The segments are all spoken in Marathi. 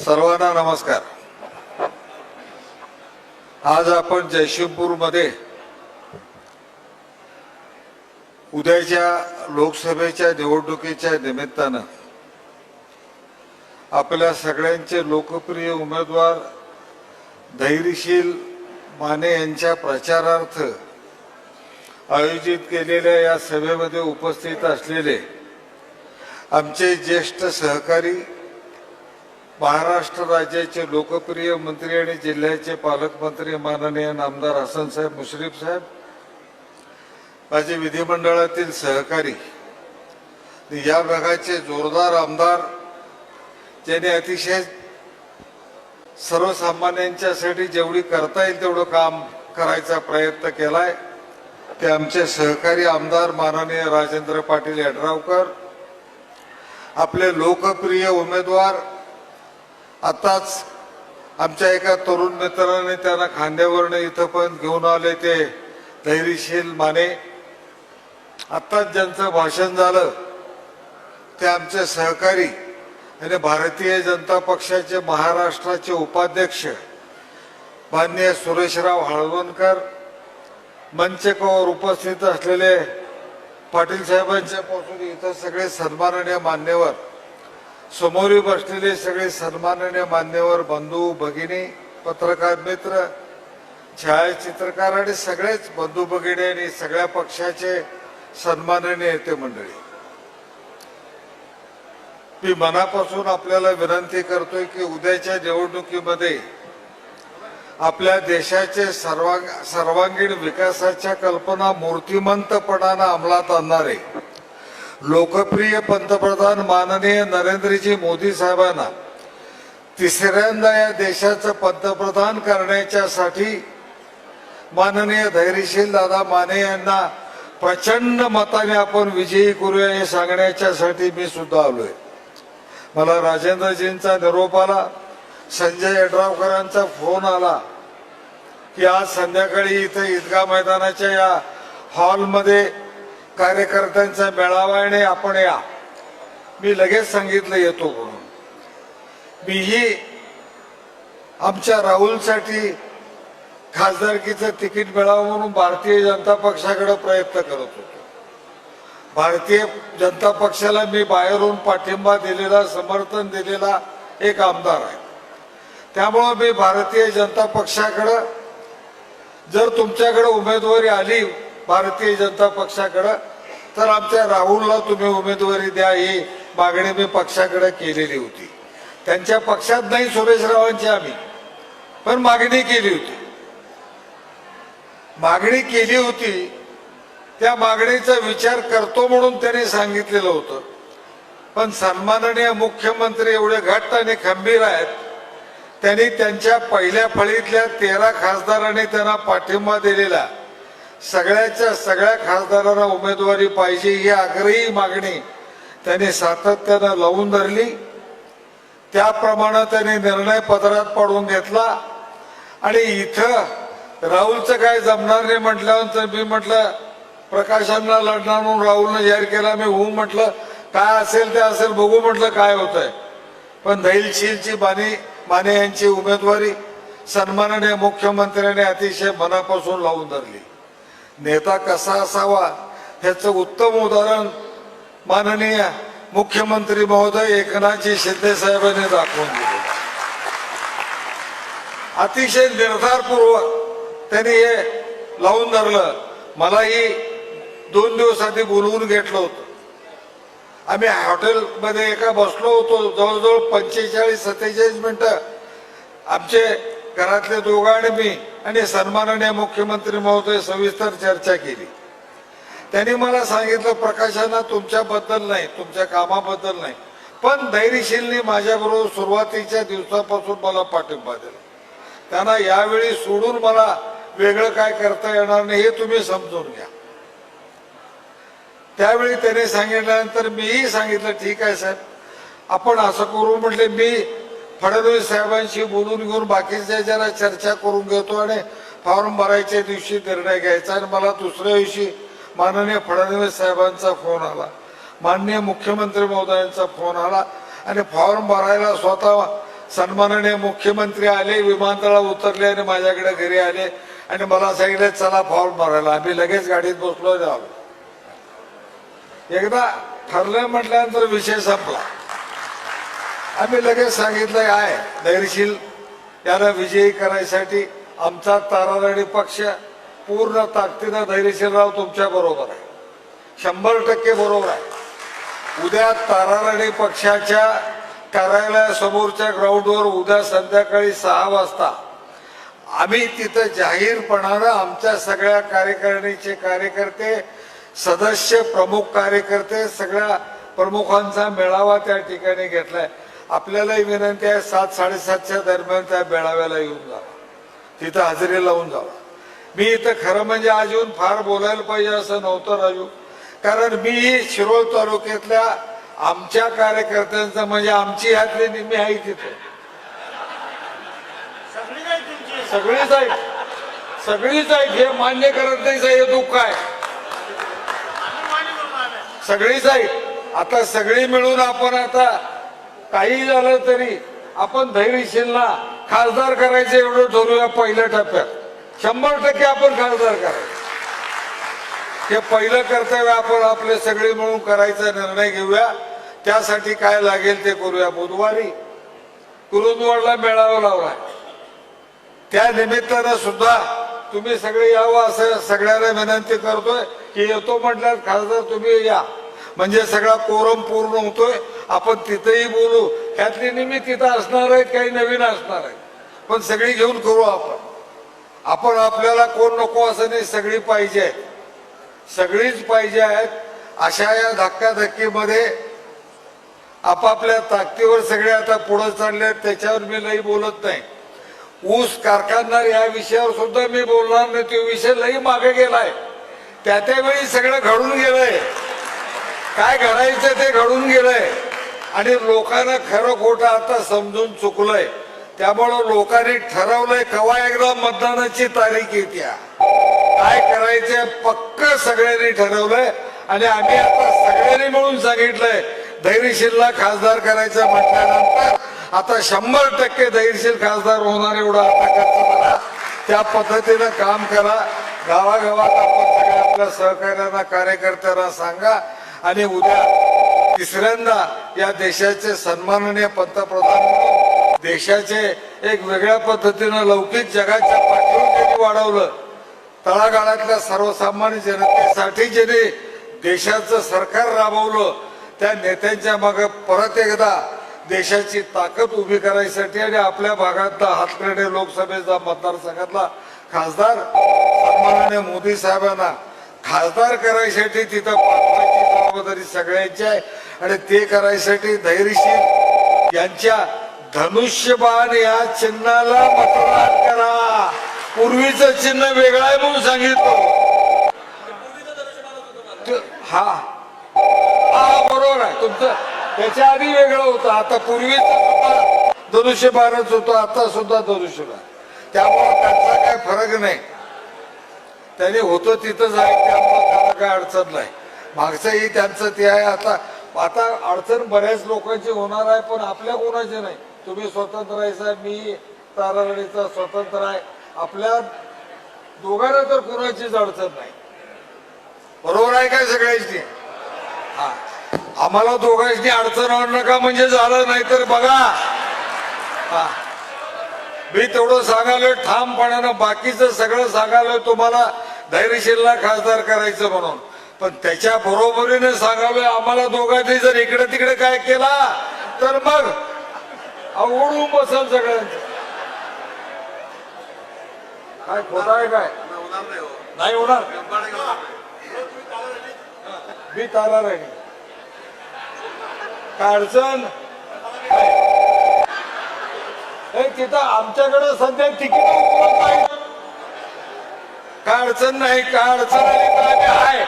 सर्वांना नमस्कार. आज आपण जयशिवपूरमध्ये उद्याच्या लोकसभेच्या निवडणुकीच्या निमित्तानं आपल्या सगळ्यांचे लोकप्रिय उमेदवार धैर्यशील माने यांच्या प्रचारार्थ आयोजित केलेल्या या सभेमध्ये उपस्थित असलेले आमचे ज्येष्ठ सहकारी महाराष्ट्र राज्याचे लोकप्रिय मंत्री आणि जिल्ह्याचे पालकमंत्री माननीय नामदार हसनसाहेब मुश्रीफ साहेब माझे विधिमंडळातील सहकारी या भागाचे जोरदार आमदार ज्यांनी अतिशय सर्वसामान्यांच्यासाठी जेवढी करता येईल तेवढं काम करायचा प्रयत्न केलाय. ते आमचे सहकारी आमदार माननीय राजेंद्र पाटील यड्रावकर आपले लोकप्रिय उमेदवार आताच आमच्या एका तरुण मित्राने त्यांना खांद्यावरनं इथं पण घेऊन आले ते धैर्यशील माने. आत्ताच ज्यांचं भाषण झालं ते आमचे सहकारी आणि भारतीय जनता पक्षाचे महाराष्ट्राचे उपाध्यक्ष माननीय सुरेशराव हळवणकर मंचकावर उपस्थित असलेले पाटील साहेबांच्या पासून इथं सगळे सन्माननीय मान्यवर समोरी बसलेले सगळे सन्माननीय मान्यवर बंधू भगिनी पत्रकार मित्र छायाचित्रकार आणि सगळेच बंधू भगिनी आणि सगळ्या पक्षाचे सन्माननीय नेते मंडळी. मी मनापासून आपल्याला विनंती करतोय की उद्याच्या निवडणुकीमध्ये आपल्या देशाचे सर्वांग सर्वांगीण विकासाच्या कल्पना मूर्तिमंतपणानं अंमलात आणणारे लोकप्रिय पंतप्रधान माननीय नरेंद्रजी मोदी साहेबांना तिसऱ्यांदा या देशाचं पंतप्रधान करण्याच्यासाठी माननीय धैर्यशील दादा माने यांना प्रचंड मताने आपण विजयी करूया हे सांगण्याच्यासाठी मी सुद्धा आलोय. मला राजेंद्रजींचा निरोप आला संजय यड्रावकरांचा फोन आला की आज संध्याकाळी इथे ईदगा मैदानाच्या या हॉलमध्ये कार्यकर्त्यांचा मेळावा आणि आपण या. मी लगेच सांगितलं येतो म्हणून. मीही आमच्या राहुलसाठी खासदारकीचं तिकीट मिळावं म्हणून भारतीय जनता पक्षाकडे प्रयत्न करत होतो. भारतीय जनता पक्षाला मी बाहेरून पाठिंबा दिलेला समर्थन दिलेला एक आमदार आहे. त्यामुळं मी भारतीय जनता पक्षाकडं जर तुमच्याकडे उमेदवारी आली भारतीय जनता पक्षाकडं. तर आमच्या राहुलला तुम्ही उमेदवारी द्या ही मागणी मी पक्षाकडे केलेली होती. त्यांच्या पक्षात नाही सुरेश रावांची आम्ही. पण मागणी केली होती. मागणी केली होती. त्या मागणीचा विचार करतो म्हणून त्यांनी सांगितलेलं होतं. पण सन्माननीय मुख्यमंत्री एवढे घट्ट आणि खंबीर आहेत. त्यांनी त्यांच्या पहिल्या फळीतल्या तेरा खासदारांनी त्यांना पाठिंबा दिलेला. सगळ्याच्या सगळ्या खासदारांना उमेदवारी पाहिजे ही आग्रही मागणी त्यांनी सातत्यानं लावून धरली. त्याप्रमाणे त्यांनी निर्णय पदरात पाडून घेतला. आणि इथं राहुलचं काय जमणार नाही म्हटल्यानंतर मी म्हटलं प्रकाशांना लढणार म्हणून राहुलनं जाहीर केला मी हो म्हटलं काय असेल ते असेल बघू म्हटलं काय होत आहे पण धैलशीलची बानी माने यांची उमेदवारी सन्माननीय मुख्यमंत्र्यांनी अतिशय मनापासून लावून धरली. नेता कसा असावा ह्याचं उत्तम उदाहरण माननीय मुख्यमंत्री महोदय एकनाथजी शिंदे साहेबांनी दाखवून दिले. अतिशय निर्धारपूर्वक त्यांनी हे लावून धरलं. मलाही दोन दिवस आधी बोलवून घेतलं होतं. आम्ही हॉटेलमध्ये एका बसलो होतो जवळजवळ पंचेचाळीस सत्तेचाळीस मिनटं आमचे घरातले दोघं आणि मी आणि सन्माननीय मुख्यमंत्री महोदय सविस्तर चर्चा केली. त्यांनी मला सांगितलं प्रकाशांना तुमच्याबद्दल नाही तुमच्या कामाबद्दल नाही पण धैर्यशीलनी माझ्याबरोबर सुरुवातीच्या दिवसापासून मला पाठिंबा दिला. त्यांना यावेळी सोडून मला वेगळं काय करता येणार नाही हे तुम्ही समजून घ्या. त्यावेळी त्याने सांगितल्यानंतर मीही सांगितलं ठीक आहे साहेब आपण असं करू म्हटले मी फडणवीस साहेबांशी बोलून घेऊन बाकीच्या जरा चर्चा करून घेतो आणि फॉर्म भरायच्या दिवशी निर्णय घ्यायचा. आणि मला दुसऱ्या दिवशी माननीय फडणवीस साहेबांचा फोन आला. माननीय मुख्यमंत्री महोदयांचा फोन आला. आणि फॉर्म भरायला स्वतः सन्माननीय मुख्यमंत्री आले विमानतळावर उतरले आणि माझ्याकडे घरी आले. आणि मला सांगितले चला फॉर्म भरायला. आम्ही लगेच गाडीत बसलो जाऊ एकदा ठरलं म्हटल्यानंतर विषय संपला. आम्ही लगेच सांगितलं आहे धैर्यशील. याला विजयी करायसाठी आमचा ताराराणी पक्ष पूर्ण ताकदीनं धैर्यशीलराव तुमच्या बरोबर आहे. शंभर टक्के बरोबर आहे. उद्या ताराराणी पक्षाच्या कार्यालयासमोरच्या ग्राउंडवर उद्या संध्याकाळी सहा वाजता आम्ही तिथं जाहीरपणानं आमच्या सगळ्या कार्यकारिणीचे कार्यकर्ते सदस्य प्रमुख कार्यकर्ते सगळ्या प्रमुखांचा मेळावा त्या ठिकाणी घेतलाय. आपल्यालाही विनंती आहे सात साडेसातच्या दरम्यान त्या मेळाव्याला येऊन जावा तिथं हजेरी लावून जावा मी इथं खरं म्हणजे आज येऊन फार बोलायला पाहिजे असं नव्हतं राजू. कारण मी शिरोळ तालुक्यातल्या आमच्या कार्यकर्त्यांचं म्हणजे आमची ह्यातली निम्मी आहे तिथे. सगळीच आहेत सगळीच आहेत. हे मान्य करत नाही हे दुःख आहे. सगळीच आहेत. आता सगळी मिळून आपण आता काही झालं तरी आपण धैर्यशीलना खासदार करायचं एवढं ठरवूया पहिल्या टप्प्यात. शंभर टक्के आपण खासदार करायचं. हे पहिलं कर्तव्य आपण आपले सगळे मिळून करायचा निर्णय घेऊया. त्यासाठी काय लागेल ते करूया. बुधवारी कुरुंदवाडला मेळावा लावला. त्या निमित्तानं सुद्धा तुम्ही सगळे यावं असं सगळ्यांना विनंती करतोय की येतो म्हटल्यास खासदार तुम्ही या. म्हणजे सगळा कोरम पूर्ण होतोय. आपण तिथेही बोलू. ह्यातली नेहमी तिथं असणार आहेत काही नवीन असणार आहेत. पण सगळी घेऊन करू आपण. आपण आपल्याला कोण नको असं नाही सगळी पाहिजे. आहेत सगळीच पाहिजे आहेत. अशा या धक्काधक्कीमध्ये आपापल्या ताकदीवर सगळे आता पुढे चालले आहेत. त्याच्यावर मी लई बोलत नाही. ऊस कारखानदार या विषयावर सुद्धा मी बोलणार नाही. तो विषय लई मागे गेलाय. त्या त्यावेळी सगळं घडून गेलंय. काय घडायचं ते घडून गेलंय. आणि लोकांना खरं खोटं आता समजून चुकलंय. त्यामुळं लोकांनी ठरवलंय कवा एकदा मतदानाची तारीख येत्या. काय करायचंय पक्क सगळ्यांनी ठरवलंय. आणि आम्ही आता सगळ्यांनी मिळून सांगितलंय धैर्यशीलला खासदार करायचं म्हटल्यानंतर आता शंभर टक्के धैर्यशील खासदार होणार एवढा आता खर्च करा. त्या पद्धतीनं काम करा. गावागावात आपण सगळ्या आपल्या सहकार्यांना कार्यकर्त्यांना सांगा. आणि उद्या तिसऱ्यांदा या देशाचे सन्माननीय पंतप्रधान म्हणून देशाचे एक वेगळ्या पद्धतीनं लौकिक जगाच्या पाठीवर त्यांनी वाढवलं. तळागाळातल्या सर्वसामान्य जनतेसाठी ज्यांनी देशाचं सरकार राबवलं त्या नेत्यांच्या मागे परत एकदा देशाची ताकद उभी करायसाठी आणि आपल्या भागातला हातकडे लोकसभेचा मतदारसंघातला खासदार सन्माननीय मोदी साहेबांना खासदार करायसाठी तिथं जबाबदारी सगळ्यांची आहे. आणि ते करायसाठी धैर्यशील यांच्या धनुष्यबाण या चिन्हाला मतदान करा. पूर्वीचं चिन्ह वेगळं आहे म्हणून सांगितलं. हा. हा बरोबर आहे. तुमचं त्याच्या आधी वेगळं होतं. आता पूर्वीच धनुष्यबाणच होतो. आता सुद्धा धनुष्यबाण. त्यामुळे त्याचा काय फरक नाही. त्याने होतं तिथं आहे त्यामुळे त्याला काय अडचण नाही. मागचंही त्यांचं ते आहे. आता आता अडचण बऱ्याच लोकांची होणार आहे पण आपल्या कोणाची नाही? तुम्ही स्वतंत्र आहे साहेब मी तारारणीचा स्वतंत्र आहे. आपल्या दोघांना तर कोणाचीच अडचण नाही. बरोबर आहे काय सगळ्यांची? हा. आम्हाला दोघांची अडचण आणू नका म्हणजे झालं नाही तर बघा. हा. मी तेवढं सांगालोय ठामपणानं बाकीचं सगळं सांगालोय तुम्हाला धैर्यशीलला खासदार करायचं म्हणून. पण त्याच्या बरोबरीने सांगालोय आम्हाला दोघांनी जर इकडे तिकडे काय केला तर मग अवघडून बसल सगळं काय खोटा आहे काय? नाही होणार. मी तारा राहिली. काय अडचण? तिथं आमच्याकडे सध्या तिकीट उपलब्ध आहे काय अडचण नाही काय अडचण नाही तर आहे.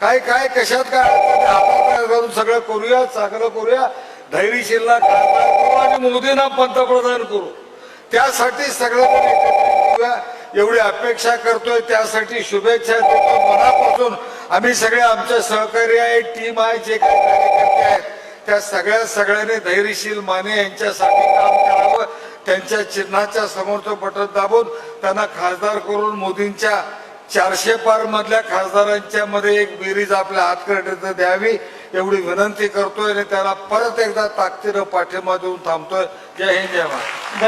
काय काय कशात काय अडचण हातात काय घालून सगळं करूया चांगलं करूया? धैर्यशीलला खासदार करू आणि मोदींना पंतप्रधान करू. त्यासाठी सगळं एकत्रित एवढी अपेक्षा करतोय त्यासाठी शुभेच्छा देतो. मनापासून आम्ही सगळे आमचे सहकारी आहे टीम आहे जे काही कार्यकर्ते आहेत त्या सगळ्या सगळ्यांनी धैर्यशील माने यांच्यासाठी काम करावं त्यांच्या चिन्हाच्या समोरचं बटन दाबून त्यांना खासदार करून मोदींच्या चारशे पार मधल्या खासदारांच्या मध्ये एक बेरीज आपल्या हातकर्डीत द्यावी एवढी विनंती करतोय आणि त्याला परत एकदा ताकदीनं पाठिंबा देऊन थांबतोय. जय हिंद जय महाराज